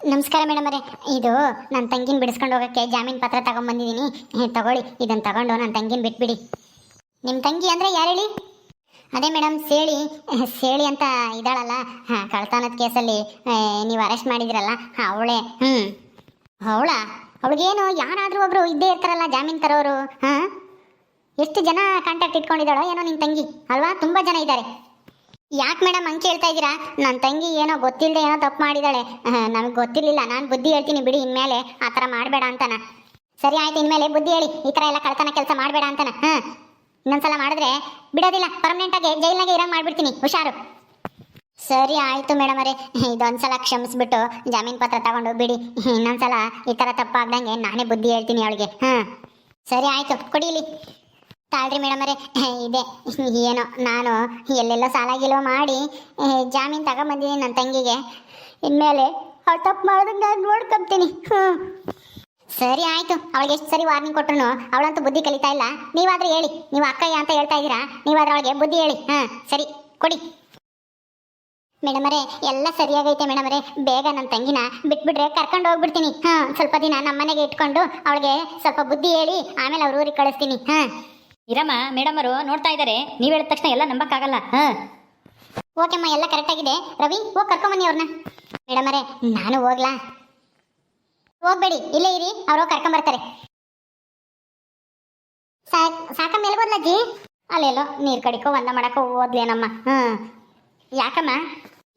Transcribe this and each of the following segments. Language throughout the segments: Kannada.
ನಮಸ್ಕಾರ ಮೇಡಮ್ ಅವರೇ. ಇದು ನನ್ನ ತಂಗಿನ ಬಿಡಿಸ್ಕೊಂಡು ಹೋಗೋಕ್ಕೆ ಜಾಮೀನು ಪತ್ರ ತಗೊಂಬಂದಿದ್ದೀನಿ ಹೇ, ತಗೊಳ್ಳಿ ಇದನ್ನು ತಗೊಂಡು ನನ್ನ ತಂಗಿನ ಬಿಟ್ಬಿಡಿ. ನಿಮ್ಮ ತಂಗಿ ಅಂದರೆ ಯಾರು ಹೇಳಿ? ಅದೇ ಮೇಡಮ್ ಸೇಳಿ. ಸೇಳಿ ಅಂತ ಇದ್ದಾಳಲ್ಲ ಹಾಂ ಕಳ್ತಾನದ ಕೇಸಲ್ಲಿ ನೀವು ಅರೆಸ್ಟ್ ಮಾಡಿದಿರಲ್ಲ ಅವಳೇ. ಹ್ಞೂ ಅವಳಾ? ಅವಳಿಗೇನು ಯಾರಾದರೂ ಒಬ್ಬರು ಇದ್ದೇ ಇರ್ತಾರಲ್ಲ ಜಾಮೀನು ತರೋರು ಹಾಂ? ಎಷ್ಟು ಜನ ಕಾಂಟ್ಯಾಕ್ಟ್ ಇಟ್ಕೊಂಡಿದ್ದಾಳೋ ಏನೋ ನಿನ್ನ ತಂಗಿ ಅಲ್ವಾ? ತುಂಬ ಜನ ಇದ್ದಾರೆ. ಯಾಕೆ ಮೇಡಮ್ ಹಂಗೆ ಹೇಳ್ತಾ ಇದ್ದೀರಾ? ನನ್ನ ತಂಗಿ ಏನೋ ಗೊತ್ತಿಲ್ಲದೆ ಏನೋ ತಪ್ಪು ಮಾಡಿದಾಳೆ. ನನಗೆ ಗೊತ್ತಿರಲಿಲ್ಲ. ನಾನು ಬುದ್ಧಿ ಹೇಳ್ತೀನಿ ಬಿಡಿ ಇನ್ಮೇಲೆ. ಆ ಥರ ಮಾಡಬೇಡ ಅಂತಾನ. ಸರಿ ಆಯ್ತು, ಇನ್ಮೇಲೆ ಬುದ್ಧಿ ಹೇಳಿ. ಈ ಥರ ಎಲ್ಲ ಕಳ್ತನ ಕೆಲಸ ಮಾಡಬೇಡ ಅಂತಾನ. ಹಾಂ ಇನ್ನೊಂದ್ಸಲ ಮಾಡಿದ್ರೆ ಬಿಡೋದಿಲ್ಲ. ಪರ್ಮನೆಂಟಾಗಿ ಜೈಲ್ನಾಗೆ ಇರಂಗೆ ಮಾಡಿಬಿಡ್ತೀನಿ. ಹುಷಾರು. ಸರಿ ಆಯಿತು ಮೇಡಮ್ ಅವರೇ. ಇದೊಂದ್ಸಲ ಕ್ಷಮಿಸ್ಬಿಟ್ಟು ಜಾಮೀನು ಪತ್ರ ತಗೊಂಡು ಬಿಡಿ ಇನ್ನೊಂದ್ಸಲ ಈ ಥರ ತಪ್ಪಾಗ್ದಂಗೆ ನಾನೇ ಬುದ್ಧಿ ಹೇಳ್ತೀನಿ ಅವಳಿಗೆ. ಹಾಂ ಸರಿ ಆಯಿತು. ಕೊಡೀಲಿ. ತಾಳ್ರಿ ಮೇಡಮ್ ಇದೆ. ಏನೋ, ನಾನು ಎಲ್ಲೆಲ್ಲೋ ಸಾಲ ಗಿಲೋ ಮಾಡಿ ಜಾಮೀನು ತಗೊಂಬಂದಿದ್ದೀನಿ ನನ್ನ ತಂಗಿಗೆ. ಇನ್ಮೇಲೆ ಅವಳು ತಪ್ಪು ನಾನು ನೋಡ್ಕೊಂತೀನಿ. ಸರಿ ಆಯಿತು. ಅವಳಿಗೆ ಎಷ್ಟು ಸರಿ ವಾರ್ನಿಂಗ್ ಕೊಟ್ರು ಅವಳಂತೂ ಬುದ್ಧಿ ಕಲಿತಾ ಇಲ್ಲ. ನೀವಾದ್ರೆ ಹೇಳಿ. ನೀವು ಅಕ್ಕಯ್ಯ ಅಂತ ಹೇಳ್ತಾ ಇದ್ದೀರಾ? ನೀವಾದ್ರೆ ಅವಳಿಗೆ ಬುದ್ಧಿ ಹೇಳಿ. ಹಾಂ, ಸರಿ, ಕೊಡಿ. ಮೇಡಮರೇ ಎಲ್ಲ ಸರಿಯಾಗೈತೆ ಮೇಡಮರೇ ಬೇಗ ನನ್ನ ತಂಗಿನ ಬಿಟ್ಬಿಟ್ರೆ ಕರ್ಕೊಂಡು ಹೋಗ್ಬಿಡ್ತೀನಿ. ಹಾಂ, ಸ್ವಲ್ಪ ದಿನ ನಮ್ಮನೆಗೆ ಇಟ್ಕೊಂಡು ಅವಳಿಗೆ ಸ್ವಲ್ಪ ಬುದ್ಧಿ ಹೇಳಿ, ಆಮೇಲೆ ಅವ್ರ ಊರಿಗೆ ಕಳಿಸ್ತೀನಿ. ಹಾಂ. ಇರಮ್ಮ ಮೇಡಮ್ ಅವರು ನೋಡ್ತಾ ಇದ್ದಾರೆ ನೀವು ಹೇಳಿದ ತಕ್ಷಣ ಎಲ್ಲ ನಂಬಕ್ಕಾಗಲ್ಲ. ಹಾಂ. ಓಕೆಮ್ಮ ಎಲ್ಲ ಕರೆಕ್ಟಾಗಿದೆ ರವಿ ಹೋಗಿ ಕರ್ಕೊಂಬನ್ನಿ ಅವ್ರನ್ನ ಮೇಡಮರೇ ನಾನು ಹೋಗ್ಲಾ? ಹೋಗ್ಬೇಡಿ ಇಲ್ಲೇ ಇರಿ ಅವರು ಕರ್ಕೊಂಬರ್ತಾರೆ ಸಾಕ್ ಸಾಕಮ್ಮ ಎಲ್ಲಿ ಅಜ್ಜಿ ಅಲ್ಲೆಲ್ಲೋ ನೀರು ಕಡಿಕೋ ಒಂದ ಮಾಡಕ್ಕೋ ಓದ್ಲೇನಮ್ಮ ಹ್ಞೂ ಯಾಕಮ್ಮ?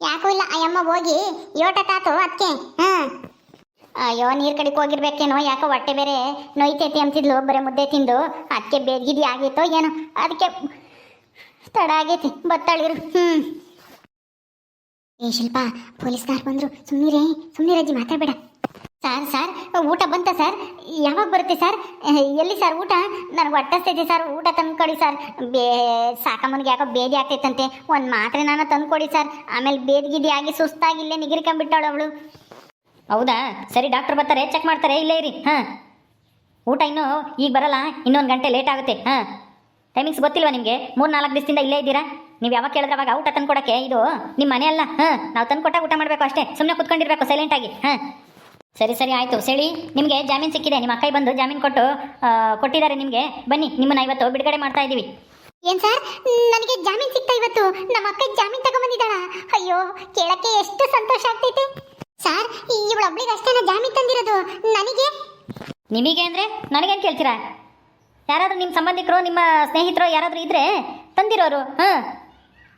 ಯಾಕೂ ಇಲ್ಲ ಅಯ್ಯಮ್ಮ ಹೋಗಿ ಯೋಟ ತಾತು ಅದಕ್ಕೆ ಹಾಂ. ಅಯ್ಯೋ, ನೀರು ಕಡೆಗೆ ಹೋಗಿರ್ಬೇಕೇನೋ, ಯಾಕೋ ಹೊಟ್ಟೆ ಬೇರೆ ನೋಯ್ತೈತಿ ಅಂತಿದ್ಲು, ಬರೀ ಮುದ್ದೆ ತಿಂದು. ಅದಕ್ಕೆ ಬೇದ್ಗಿದಿ ಆಗಿತ್ತೋ ಏನೋ ಅದಕ್ಕೆ ತಡ ಆಗೈತಿ, ಬತ್ತಾಳಿರು. ಹ್ಞೂ ಏ, ಶಿಲ್ಪ ಪೊಲೀಸ್ನವ್ರು ಬಂದ್ರು. ಸುಮ್ಮನಿರೇ ಸುಮ್ಮನಿರಜ್ಜಿ ಮಾತಾಡಬೇಡ. ಸರ್ ಸರ್, ಊಟ ಬಂತ ಸರ್? ಯಾವಾಗ ಬರುತ್ತೆ ಸರ್? ಎಲ್ಲಿ ಸರ್ ಊಟ? ನನಗೆ ಹೊಟ್ಟಸ್ತೈತಿ ಸರ್, ಊಟ ತಂದು ಕೊಡಿ ಸರ್. ಬೇ, ಸಾಕಮ್ಮನಿಗೆ ಯಾಕೋ ಬೇದಿ ಆಗ್ತೈತಂತೆ. ಒಂದು ಮಾತ್ರೆ ನಾನು ತಂದು ಕೊಡಿ ಸರ್. ಆಮೇಲೆ ಬೇದಿಗಿದಿ ಆಗಿ ಸುಸ್ತಾಗಿ ಇಲ್ಲೇ ನಿಗಿರ್ಕೊಂಡ್ಬಿಟ್ಟಾಳು ಅವಳು. ಹೌದಾ? ಸರಿ ಡಾಕ್ಟರ್ ಬರ್ತಾರೆ ಚೆಕ್ ಮಾಡ್ತಾರೆ, ಇಲ್ಲೇ ಇರಿ. ಹಾಂ. ಊಟ ಇನ್ನೂ ಈಗ ಬರಲ್ಲ, ಇನ್ನೊಂದು ಗಂಟೆ ಲೇಟ್ ಆಗುತ್ತೆ. ಹಾಂ. ಟೈಮಿಂಗ್ಸ್ ಗೊತ್ತಿಲ್ವಾ ನಿಮಗೆ? ಮೂರು ನಾಲ್ಕು ದಿವಸದಿಂದ ಇಲ್ಲೇ ಇದ್ದೀರಾ? ನೀವು ಯಾವಾಗ ಕೇಳಿದ್ರೆ ಅವಾಗ ಊಟ ತಂದು ಕೊಡೋಕ್ಕೆ ಇದು ನಿಮ್ಮ ಮನೆ ಅಲ್ಲ. ಹಾಂ, ನಾವು ತಂದು ಕೊಟ್ಟಾಗ ಊಟ ಮಾಡಬೇಕು ಅಷ್ಟೇ ಸುಮ್ಮನೆ ಕುತ್ಕೊಂಡಿರಬೇಕು ಸೈಲೆಂಟಾಗಿ ಹಾಂ. ಸರಿ ಸರಿ, ಆಯಿತು. ಸರಿ ನಿಮಗೆ ಜಾಮೀನು ಸಿಕ್ಕಿದೆ, ನಿಮ್ಮ ಅಕ್ಕೈ ಬಂದು ಜಾಮೀನು ಕೊಟ್ಟು ಕೊಟ್ಟಿದ್ದಾರೆ ನಿಮಗೆ. ಬನ್ನಿ, ನಿಮ್ಮನ್ನ ಇವತ್ತು ಬಿಡುಗಡೆ ಮಾಡ್ತಾ ಇದ್ದೀವಿ ಏನ್ ಸರ್? ನನಗೆ ಜಾಮೀನು ಸಿಕ್ತಾ ಇವತ್ತು. ನಮ್ಮ ಅಕ್ಕ ಜಾಮೀನು ತಗೊಂಬಂದಿದ್ದಾಳ? ಅಯ್ಯೋ, ಕೇಳಕ್ಕೆ ಎಷ್ಟು ಸಂತೋಷ ಆಗ್ತೈತೆ. ಸರ್ ಇವಳೊಬ್ಳಿಗೆ ಅಷ್ಟೇನ ಜಾಮೀನು ತಂದಿರೋದು. ನನಗೆ? ನಿಮಗೆ ಅಂದರೆ ನನಗೇನು ಕೇಳ್ತೀರಾ? ಯಾರಾದರೂ ನಿಮ್ಮ ಸಂಬಂಧಿಕರು, ನಿಮ್ಮ ಸ್ನೇಹಿತರು ಯಾರಾದರೂ ಇದ್ದರೆ ತಂದಿರೋರು, ಹಾಂ?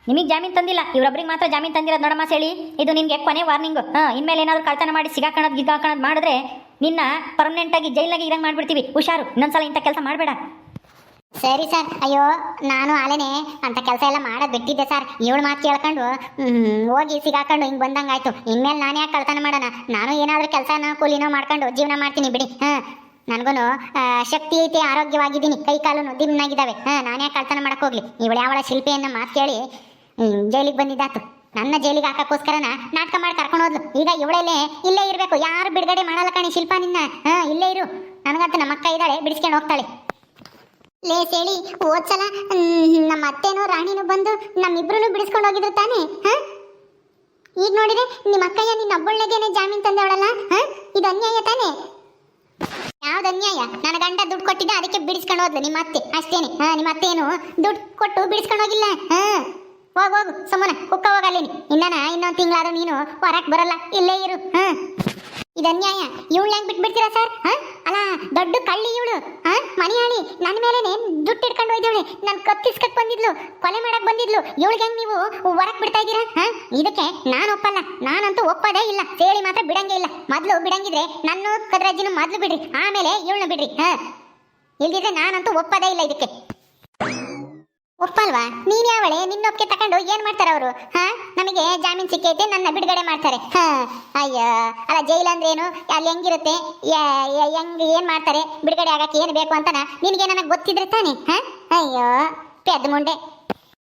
ನಿಮಗೆ ಜಾಮೀನು ತಂದಿಲ್ಲ. ಇವರೊಬ್ರಿಗೆ ಮಾತ್ರ ಜಾಮೀನು ತಂದಿರೋದು ನೋಡಮ್ಮ ಹೇಳಿ ಇದು ನಿಮಗೆ ಕೊನೆ ವಾರ್ನಿಂಗು, ಹಾಂ? ಇನ್ಮೇಲೆ ಏನಾದರೂ ಕಳ್ತನ ಮಾಡಿ ಸಿಗಾಕಣೋದು ಗಿಗಾಕಣೋದು ಮಾಡಿದ್ರೆ ನಿನ್ನ ಪರ್ಮನೆಂಟಾಗಿ ಜೈಲಾಗಿ ಇರಂಗೆ ಮಾಡಿಬಿಡ್ತೀವಿ. ಹುಷಾರು. ಇನ್ನೊಂದ್ಸಲ ಇಂಥ ಕೆಲಸ ಮಾಡಬೇಡ. ಸರಿ ಸರ್. ಅಯ್ಯೋ, ನಾನು ಆಲೇನೆ ಅಂತ ಕೆಲಸ ಎಲ್ಲ ಮಾಡೋದು ಬಿಟ್ಟಿದ್ದೆ ಸರ್. ಇವಳು ಮಾತು ಕೇಳ್ಕೊಂಡು ಹೋಗಿ ಸಿಗಾಕೊಂಡು ಹಿಂಗೆ ಬಂದಂಗಾಯ್ತು. ಇನ್ಮೇಲೆ ನಾನು ಯಾಕೆ ಕಳ್ತನ ಮಾಡೋಣ? ನಾನು ಏನಾದರೂ ಕೆಲಸನ ಕೂಲಿನೋ ಮಾಡ್ಕೊಂಡು ಜೀವನ ಮಾಡ್ತೀನಿ ಬಿಡಿ, ಹಾಂ. ನನಗೂ ಶಕ್ತಿ ಐತೆ, ಆರೋಗ್ಯವಾಗಿದ್ದೀನಿ. ಕೈ ಕಾಲು ದಿಮ್ನಾಗಿದ್ದಾವೆ ಹಾಂ. ನಾನು ಯಾಕೆ ಕಳ್ತನ ಮಾಡಕ್ಕೆ ಹೋಗ್ಲಿ? ಇವಳು ಯಾವಳ ಶಿಲ್ಪಿಯನ್ನ ಮಾತು ಕೇಳಿ ಜೈಲಿಗೆ ಬಂದಿದ್ದಾತು. ನನ್ನ ಜೈಲಿಗೆ ಹಾಕಕ್ಕೋಸ್ಕರನ ನಾಟಕ ಮಾಡಿ ಕರ್ಕೊಂಡು ಹೋದ್ಲು. ಈಗ ಇವಳಲ್ಲೇ ಇಲ್ಲೇ ಇರಬೇಕು. ಯಾರು ಬಿಡುಗಡೆ ಮಾಡಲ್ಲ ಕಣಿ ಶಿಲ್ಪ ನಿನ್ನ, ಹಾಂ, ಇಲ್ಲೇ ಇರು. ನನಗಂತ ನಮ್ಮ ಅಕ್ಕ ಇದ್ದಾಳೆ, ಬಿಡಿಸ್ಕೊಂಡು ಹೋಗ್ತಾಳೆ. ಲೇ ಹೇಳಿ ಓದ್ಸಲ? ನಮ್ಮ ಅತ್ತೇನೋ ರಾಣಿನೂ ಬಂದು ನಮ್ಮಿಬ್ರು ಬಿಡಿಸ್ಕೊಂಡು ಹೋಗಿದ್ರು ತಾನೇ ಈಗ ನೋಡಿದ್ರೆ ನಿಮ್ಮ ಅಕ್ಕಯ್ಯ ನಿನ್ನ ಒಬ್ಬಳ್ಳೆಗೇನೆ ಜಾಮೀನ್ ತಂದವಳಲ್ಲ ಅವಳಲ್ಲ ಇದು ಅನ್ಯಾಯ ತಾನೇ? ಯಾವ್ದು ಅನ್ಯಾಯ? ನನ್ನ ಗಂಡ ದುಡ್ಡು ಕೊಟ್ಟಿದ್ದ, ಅದಕ್ಕೆ ಬಿಡಿಸ್ಕೊಂಡು ಹೋದ್ಲು ನಿಮ್ಮ ಅತ್ತೆ, ಅಷ್ಟೇನೆ, ಹಾ? ನಿಮ್ಮ ಏನು ದುಡ್ಡು ಕೊಟ್ಟು ಬಿಡಿಸ್ಕೊಂಡು ಹೋಗಿಲ್ಲ, ಹಾ? ಹೋಗ್, ಹೋಗು, ಸುಮ್ಮನೆ ಕುಕ್ಕ ಹೋಗಲ್ಲೇನಿ. ಇನ್ನನ ಇನ್ನೊಂದು ತಿಂಗಳಾದ್ರೂ ನೀನು ಹೊರಕ್ ಬರಲ್ಲ, ಇಲ್ಲೇ ಇರು, ಹಾ? ಇದು ಅನ್ಯಾಯ? ಇವಳು ಹೆಂಗ್ ಬಿಟ್ಬಿಡ್ತೀರಾ ಸರ್? ಹಾ? ಅಲ್ಲ, ದೊಡ್ಡ ಕಳ್ಳಿ ಇವಳು. ಹಾ? ಮನೆಯಾಳಿ ನನ್ನ ಮೇಲೇನೆ ದುಡ್ಡು ಇಟ್ಕೊಂಡು ಹೋಯ್ದವಳೆ. ನಾನು ಕತ್ತಿಸ್ಕಕ್ ಬಂದಿದ್ಲು, ಕೊಲೆ ಮಾಡಕ್ ಬಂದಿದ್ಲು. ಇವಳಿಗೆ ಹೆಂಗ್ ನೀವು ಹೊರಕ್ ಬಿಡ್ತಾ ಇದ್ದೀರಾ? ಹಾ? ಇದಕ್ಕೆ ನಾನು ಒಪ್ಪಲ್ಲ. ನಾನಂತೂ ಒಪ್ಪದೇ ಇಲ್ಲ. ಸೇಳಿ ಮಾತ್ರ ಬಿಡಂಗೇ ಇಲ್ಲ. ಮೊದ್ಲು ಬಿಡಂಗಿದ್ರೆ ನನ್ನ ಕದ್ರಜ್ಜಿನ ಮೊದ್ಲು ಬಿಡ್ರಿ. ಆಮೇಲೆ ಇವಳನ್ನ ಬಿಡ್ರಿ. ಹಾ? ಇಲ್ದಿದ್ರೆ ನಾನಂತೂ ಒಪ್ಪದೇ ಇಲ್ಲ ಇದಕ್ಕೆ. ಒಪ್ಪಲ್ವಾ? ನೀನ್ ಯಾವಳೆ? ನಿನ್ನೊಪ್ಪಿಗೆ ತಕೊಂಡು ಏನ್ ಮಾಡ್ತಾರ ಅವರು? ಹಾ? ನಮಗೆ ಜಾಮೀನ್ ಸಿಕ್ಕೈತೆ, ನನ್ನ ಬಿಡುಗಡೆ ಮಾಡ್ತಾರೆ. ಅಯ್ಯ, ಅಲ್ಲ, ಜೈಲ್ ಅಂದ್ರೆ ಏನು? ಅಲ್ಲಿ ಹೆಂಗಿರುತ್ತೆ? ಹೆಂಗ್, ಏನ್ ಮಾಡ್ತಾರೆ? ಬಿಡುಗಡೆ ಆಗಕ್ಕೆ ಏನು ಬೇಕು ಅಂತನ? ನಿನಗೆ ನನಗೆ ಗೊತ್ತಿದ್ರೆ ತಾನೆ, ಹಾ? ಅಯ್ಯೋ ಪೆದ್ ಮುಂಡೆ.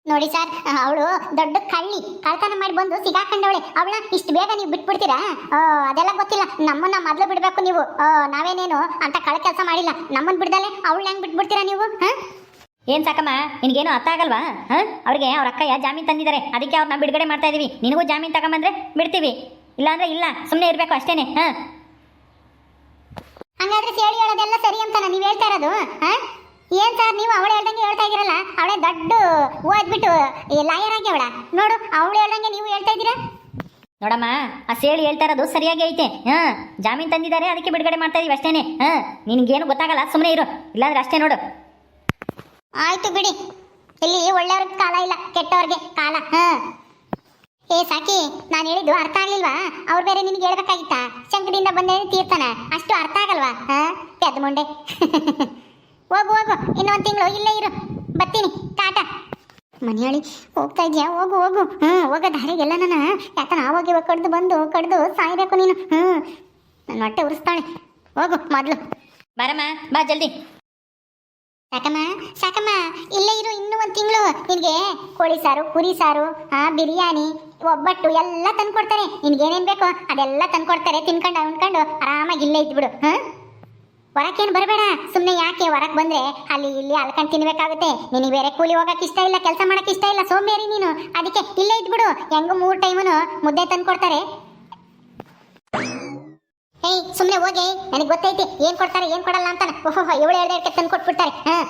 ನೋಡಿ ಸರ್, ಅವಳು ದೊಡ್ಡ ಕಳ್ಳಿ. ಕಳ್ತನ ಮಾಡಿ ಬಂದು ಸಿಗಾಕೊಂಡವಳೆ. ಅವಳ, ಇಷ್ಟು ಬೇಗ ನೀವು ಬಿಟ್ಬಿಡ್ತೀರಾ? ಅದೆಲ್ಲ ಗೊತ್ತಿಲ್ಲ. ನಮ್ಮನ್ನ ಮೊದಲು ಬಿಡಬೇಕು ನೀವು. ನಾವೇನೇನು ಅಂತ ಕಳ ಕೆಲಸ ಮಾಡಿಲ್ಲ. ನಮ್ಮನ್ನ ಬಿಡ್ದಲೆ ಅವಳು ಹೆಂಗ್ ಬಿಟ್ಬಿಡ್ತೀರಾ ನೀವು, ಹಾ? ಏನು ಸಾಕಮ್ಮ? ನಿನಗೇನು ಅರ್ಥ ಆಗಲ್ವಾ? ಹಾಂ? ಅವ್ರಿಗೆ ಅವ್ರ ಅಕ್ಕಯ್ಯ ಜಾಮೀನ್ ತಂದಿದ್ದಾರೆ. ಅದಕ್ಕೆ ಅವ್ರನ್ನ ಬಿಡುಗಡೆ ಮಾಡ್ತಾ ಇದೀವಿ. ನಿನಗೂ ಜಾಮೀನ್ ತಗೊಂಬಂದ್ರೆ ಬಿಡ್ತೀವಿ. ಇಲ್ಲಾಂದ್ರೆ ಇಲ್ಲ ಸುಮ್ಮನೆ ಇರಬೇಕು ಅಷ್ಟೇನೆ. ಹಾಂ? ಹಂಗಾದ್ರೆ ಸೇಳಿ ಹೇಳೋದೆಲ್ಲ ಸರಿ ಅಂತಾನ? ನೀವು ಹೇಳ್ತಾ ಇರೋದು? ಹಾ? ಏನ್ ಸರ್ ನೀವು ಅವಳು ಹೇಳ್ದಂಗೆ ಹೇಳ್ತಾ ಇದ್ದೀರಲ್ಲ? ಅವಳೇ ದೊಡ್ಡ ಓದ್ಬಿಟ್ಟು ಲಾಯರ್ ಆಗಿ ಅವಳ. ನೋಡು ಅವಳು ಹೇಳ್ದಂಗೆ ನೀವು ಹೇಳ್ತಾ ಇದ್ದೀರಾ? ನೋಡಮ್ಮ ಆ ಸೇಳಿ ಹೇಳ್ತಾ ಇರೋದು ಸರಿಯಾಗಿ ಐತೆ. ಹಾ? ಜಾಮೀನ್ ತಂದಿದ್ದಾರೆ ಅದಕ್ಕೆ ಬಿಡುಗಡೆ ಮಾಡ್ತಾ ಇದೀವಿ ಅಷ್ಟೇನೆ. ಹಾಂ? ನಿನ್ಗೇನು ಗೊತ್ತಾಗಲ್ಲ ಸುಮ್ಮನೆ ಇರು. ಇಲ್ಲಾಂದ್ರೆ ಅಷ್ಟೇ ನೋಡು. ಆಯ್ತು ಬಿಡಿ. ಇಲ್ಲಿ ಒಳ್ಳೆಯವ್ರಿಗೆ ಕಾಲ ಇಲ್ಲ, ಕೆಟ್ಟವ್ರಿಗೆ ಕಾಲ, ಹಾ. ಏ ಸಾಕಿ, ನಾನು ಹೇಳಿದ್ದು ಅರ್ಥ ಆಗ್ಲಿಲ್ವಾ? ಅವ್ರು ಬೇರೆ ನಿನ್ಗೆ ಹೇಳ್ಬೇಕಾಗಿತ್ತಾ? ಶಂಕದಿಂದ ಬಂದ ತೀರ್ತಾನ ಅಷ್ಟು ಅರ್ಥ ಆಗಲ್ವಾ? ಹಾ? ಪೆದ್ದ ಮುಂಡೆ ಹೋಗು ಹೋಗು ಇನ್ನೊಂದು ತಿಂಗಳು ಇಲ್ಲೇ ಇರು. ಬರ್ತೀನಿ. ಕಾಟ ಮನೆಯಾಳಿ, ಹೋಗ್ತಾ ಇದ್ಯಾ? ಹೋಗು ಹೋಗು. ಹ್ಞೂ ಹೋಗೋ ದಾರಿಗೆಲ್ಲ ನಾನು. ಯಾಕನ ಆವಾಗ ಇವಾಗ ಕಡ್ದು ಬಂದು ಕಡ್ದು ಸಾಯ್ಬೇಕು ನೀನು. ಹ್ಞೂ ನನ್ನ ಹೊಟ್ಟೆ ಉರಿಸ್ತಾಳೆ. ಹೋಗು, ಮೊದಲು. ಬರಮ್ಮ, ಬಾ ಜಲ್ದಿ. ಸಾಕಮ್ಮ ಸಾಕಮ್ಮ, ಇಲ್ಲೇ ಇರು, ಇನ್ನೂ ಒಂದು ತಿಂಗಳು. ನಿನಗೆ ಕೋಳಿ ಸಾರು, ಕುರಿ ಸಾರು, ಆ, ಬಿರಿಯಾನಿ, ಒಬ್ಬಟ್ಟು ಎಲ್ಲ ತಂದ್ಕೊಡ್ತಾರೆ. ನಿನ್ಗೇನೇನು ಬೇಕೋ ಅದೆಲ್ಲ ತಂದ್ಕೊಡ್ತಾರೆ. ತಿನ್ಕೊಂಡು, ಉಣ್ಕೊಂಡು, ಆರಾಮಾಗಿ ಇಲ್ಲೇ ಇದ್ಬಿಡು, ಹಾಂ? ಹೊರಕ್ಕೇನು ಬರಬೇಡ. ಸುಮ್ಮನೆ ಯಾಕೆ ಹೊರಕ್ಕೆ ಬಂದ್ರೆ ಅಲ್ಲಿ ಇಲ್ಲಿ ಅಲ್ಕೊಂಡು ತಿನ್ಬೇಕಾಗುತ್ತೆ. ನಿನಗೆ ಬೇರೆ ಕೂಲಿ ಹೋಗಕ್ಕೆ ಇಷ್ಟ ಇಲ್ಲ, ಕೆಲಸ ಮಾಡೋಕ್ಕೆ ಇಷ್ಟ ಇಲ್ಲ, ಸೋಂಬೇರಿ ನೀನು. ಅದಕ್ಕೆ ಇಲ್ಲೇ ಇದ್ಬಿಡು. ಹೆಂಗು ಮೂರು ಟೈಮನು ಮುದ್ದೆ ತಂದ್ಕೊಡ್ತಾರೆ. ಸುಮ್ಮನೆ ಹೋಗಿ, ನನಗೆ ಗೊತ್ತೈತಿ, ಏನು ಕೊಡ್ತಾರೆ, ಏನು ಕೊಡಲ್ಲ ಅಂತ ಓಹೋ ಇವಳು ಎರಡು ತಂದು ಕೊಟ್ಬಿಡ್ತಾರೆ. ಹಾಂ.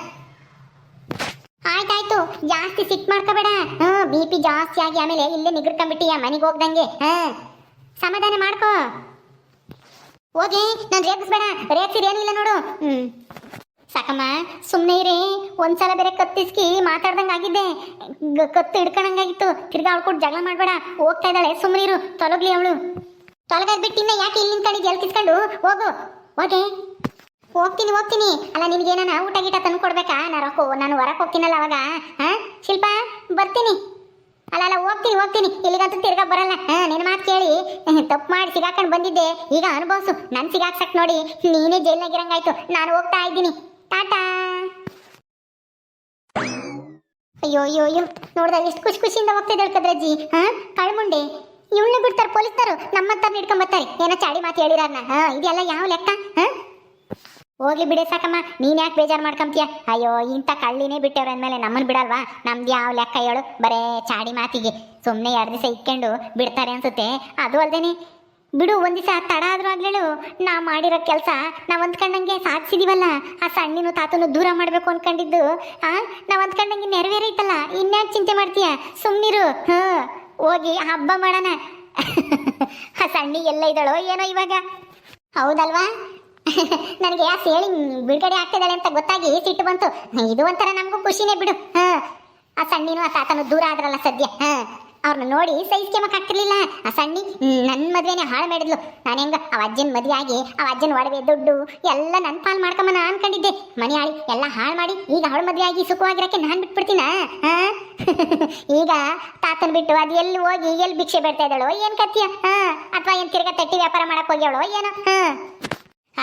ಆಯ್ತಾಯ್ತು, ಜಾಸ್ತಿ ಸಿಟ್ ಮಾಡ್ಕೋಬೇಡ. ಹ್ಞೂ ಬಿ ಪಿ ಜಾಸ್ತಿ ಆಗಿ ಆಮೇಲೆ ಇಲ್ಲೇ ನಿಗರ್ಕೊಂಬಿಟ್ಟಿಯ ಮನೆಗೆ ಹೋಗ್ದಂಗೆ. ಹಾಂ. ಸಮಾಧಾನ ಮಾಡ್ಕೋ. ಹೋಗಿ, ನಾನು ರೇಪಿಸ್ಬೇಡ ರೇಪಿಸಿದ ಏನಿಲ್ಲ ನೋಡು. ಹ್ಞೂ ಸಾಕಮ್ಮ ಸುಮ್ಮನೆ ಇರಿ. ಒಂದ್ಸಲ ಬೇರೆ ಕತ್ತಿಸ್ಕಿ ಮಾತಾಡ್ದಂಗೆ ಆಗಿದ್ದೆ. ಕತ್ತು ಹಿಡ್ಕೊಂಡಂಗಾಗಿತ್ತು ತಿರ್ಗಾ ಅವ್ಳು ಕೊಟ್ಟು ಜಗಳ ಮಾಡಬೇಡ. ಹೋಗ್ತಾ ಇದ್ದಾಳೆ. ಸುಮ್ಮನೆ ಇರು. ತೊಲಗ್ಲಿ ಅವಳು. ತೊಲಗದ್ ಬಿಟ್ಟು ಇನ್ನ ಯಾಕೆ ಇಲ್ಲಿ ನಿಂತ್ಕೊಂಡಿದ್ಯ ಎಲ್ಲಿ ಕಿತ್ಕೊಂಡು ಹೋಗು. ಹೋಗೆ ಹೋಗ್ತೀನಿ ಹೋಗ್ತೀನಿ. ಅಲ್ಲ ನಿನಗೆ ಏನಾನ ಊಟ ಗೀಟ ತಂದು ಕೊಡ್ಬೇಕಾ? ನಾ ರೊಕ್ಕ ನಾನು ಹೊರಕ್ಕೆ ಹೋಗ್ತೀನಲ್ಲ ಅವಾಗ? ಹಾ? ಶಿಲ್ಪ, ಬರ್ತೀನಿ. ಅಲ್ಲ ಅಲ್ಲ, ಹೋಗ್ತೀನಿ ಹೋಗ್ತೀನಿ. ಇಲ್ಲಿಗಂತೂ ತಿರ್ಗಾ ಬರಲ್ಲ. ಹಾಂ ನಿನ್ನ ಮಾತು ಕೇಳಿ. ತಪ್ಪು ಮಾಡಿ ಸಿಗಾಕೊಂಡು ಬಂದಿದ್ದೆ. ಈಗ ಅನುಭವಿಸು. ನಾನು ಸಿಗಾಕ್ಸಕ್ ನೋಡಿ, ನೀನೇ ಜೈಲ್ನಾಗಿರಂಗಾಯ್ತು. ನಾನು ಹೋಗ್ತಾ ಇದ್ದೀನಿ. ಟಾಟಾ. ಅಯ್ಯೋ ಅಯ್ಯೋ ಅಯ್ಯೋ. ನೋಡ್ದ, ಎಷ್ಟು ಖುಷಿ ಖುಷಿಯಿಂದ ಹೋಗ್ತಿದ್ದಾಳೆ ಕದ್ರಜ್ಜಿ. ಹಾ? ಕಳ್ಮುಂಡೆ. ಇವಳನ್ನ ಬಿಡ್ತಾರೆ ಪೊಲೀಸರು ನಮ್ಮ ಹತ್ರ ಹಿಡ್ಕೊಂಡ್ ಬರ್ತಾರೆ ಏನೋ ಚಾಡಿ ಮಾತು ಹೇಳಿರಾರ್ನ ಹಾ, ಇದೆಲ್ಲ ಯಾವ ಲೆಕ್ಕ? ಹಾ? ಹೋಗ್ಲಿ ಬಿಡೆ ಸಾಕಮ್ಮ. ನೀನ್ ಯಾಕೆ ಬೇಜಾರು ಮಾಡ್ಕೊಂತೀಯ ಅಯ್ಯೋ, ಇಂಥ ಕಳ್ಳಿನೇ ಬಿಟ್ಟವ್ರ ಅಂದ್ಮೇಲೆ ನಮ್ಮನ್ನ ಬಿಡಲ್ವಾ? ನಮ್ದು ಯಾವ ಲೆಕ್ಕ ಹೇಳು? ಬರೇ ಚಾಡಿ ಮಾತಿಗೆ. ಸುಮ್ಮನೆ ಎರಡು ದಿವಸ ಇಟ್ಕೊಂಡು ಬಿಡ್ತಾರೆ ಅನ್ಸುತ್ತೆ. ಅದು ಅಲ್ದೇನೆ. ಬಿಡು, ಒಂದ್ ತಡ ಆದ್ರೂ ಆಗ್ಲೇಳು. ನಾ ಮಾಡಿರೋ ಕೆಲಸ ನಾವು ಅಂದ್ಕೊಂಡಂಗೆ ಸಾಧಿಸಿದೀವಲ್ಲ. ಆ ಸಣ್ಣಿನ ತಾತನು ದೂರ ಮಾಡಬೇಕು ಅನ್ಕೊಂಡಿದ್ದು. ಆ, ನಾವು ಅಂದ್ಕೊಂಡಂಗೆ ನೆರವೇರೈತಲ್ಲ. ಇನ್ಯಾಕೆ ಚಿಂತೆ ಮಾಡ್ತೀಯ? ಸುಮ್ನಿರು. ಹ. ಹೋಗಿ ಹಬ್ಬ ಮಾಡೋಣ. ಆ ಸಣ್ಣಿ ಎಲ್ಲ ಇದ್ದಾಳೋ ಏನೋ ಇವಾಗ? ಹೌದಲ್ವಾ? ನನಗೆ ಆ ಹೇಳಿ ಬಿಡುಗಡೆ ಆಗ್ತಿದ್ದಾಳೆ ಅಂತ ಗೊತ್ತಾಗಿ ಸಿಟ್ಟು ಬಂತು. ಇದು ಒಂಥರ ನಮಗೂ ಖುಷಿನೇ ಬಿಡು. ಹಾಂ. ಆ ಸಣ್ಣಿನೂ ಆ ತಾತನೂ ದೂರ ಆದ್ರಲ್ಲ ಸದ್ಯ. ಹ. ಅವ್ರನ್ನ ನೋಡಿ ಸಹಿಸ್ಕೆಮಕ್ ಆಗ್ತಿರ್ಲಿಲ್ಲ. ಆ ಸಣ್ಣಿ ನನ್ನ ಮದ್ವೆನೆ ಹಾಳು ಮಾಡಿದ್ಲು. ನಾನು ಹೆಂಗ ಆ ಅಜ್ಜನ ಮದುವೆ ಆಗಿ ಆ ಅಜ್ಜನ ಒಡವೆ ದುಡ್ಡು ಎಲ್ಲ ನನ್ನ ಪಾಲ್ ಮಾಡ್ಕೊಂಬನ ಅನ್ಕೊಂಡಿದ್ದೆ. ಮನೆ ಆಳಿ ಎಲ್ಲ ಹಾಳು ಮಾಡಿ ಈಗ ಅವಳ ಮದುವೆ ಆಗಿ ಸುಖವಾಗಿರಕ್ಕೆ ನಾನು ಬಿಟ್ಬಿಡ್ತೀನ? ಈಗ ತಾತನ ಬಿಟ್ಟು ಅದು ಎಲ್ಲಿ ಹೋಗಿ ಎಲ್ಲಿ ಭಿಕ್ಷೆ ಬೇಡ್ತಾ ಇದ್ದಾಳೋ ಏನ್ ಕತ್ತಿಯ ಅಥವಾ ಏನ್ ತಿರ್ಗಾ ತಟ್ಟಿ ವ್ಯಾಪಾರ ಮಾಡಕ್ ಹೋಗ್ಯಾವಳೋ ಏನೋ? ಹಾ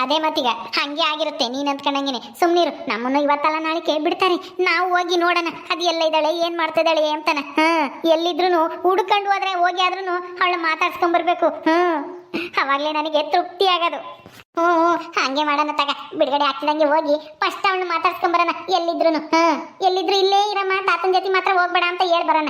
ಅದೇ ಮತ್ತೀಗ, ಹಂಗೆ ಆಗಿರುತ್ತೆ, ನೀನು ಅಂದ್ಕೊಂಡಂಗೆನೆ. ಸುಮ್ಮನಿರು ನಮ್ಮನ್ನು ಇವತ್ತಲ್ಲ ನಾಳೆ ಕೇಳ್ಬಿಡ್ತಾರೆ ನಾವು ಹೋಗಿ ನೋಡೋಣ, ಅದು ಎಲ್ಲ ಇದ್ದಾಳೆ, ಏನು ಮಾಡ್ತಾ ಇದ್ದಾಳೆ ಅಂತಾನ. ಹಾ ಎಲ್ಲಿದ್ರು ಹುಡ್ಕೊಂಡು ಹೋದ್ರೆ ಹೋಗಿ ಆದ್ರೂ ಅವಳು ಮಾತಾಡ್ಸ್ಕೊಂಬರ್ಬೇಕು. ಹ್ಞೂ ಅವಾಗಲೇ ನನಗೆ ತೃಪ್ತಿ ಆಗೋದು. ಹ್ಞೂ ಹ್ಞೂ ಹಂಗೆ ಮಾಡೋಣ ತಗ, ಬಿಡುಗಡೆ ಹಾಕಿದಂಗೆ ಹೋಗಿ ಫಸ್ಟ್ ಅವಳು ಮಾತಾಡ್ಸ್ಕೊಂಬರೋಣ ಎಲ್ಲಿದ್ರು ಹ್ಞೂ ಎಲ್ಲಿದ್ರು ಇಲ್ಲೇ ಇರಮ್ಮ, ತಾತನ ಜೊತೆ ಮಾತ್ರ ಹೋಗ್ಬೇಡ ಅಂತ ಹೇಳ್ ಬರೋಣ.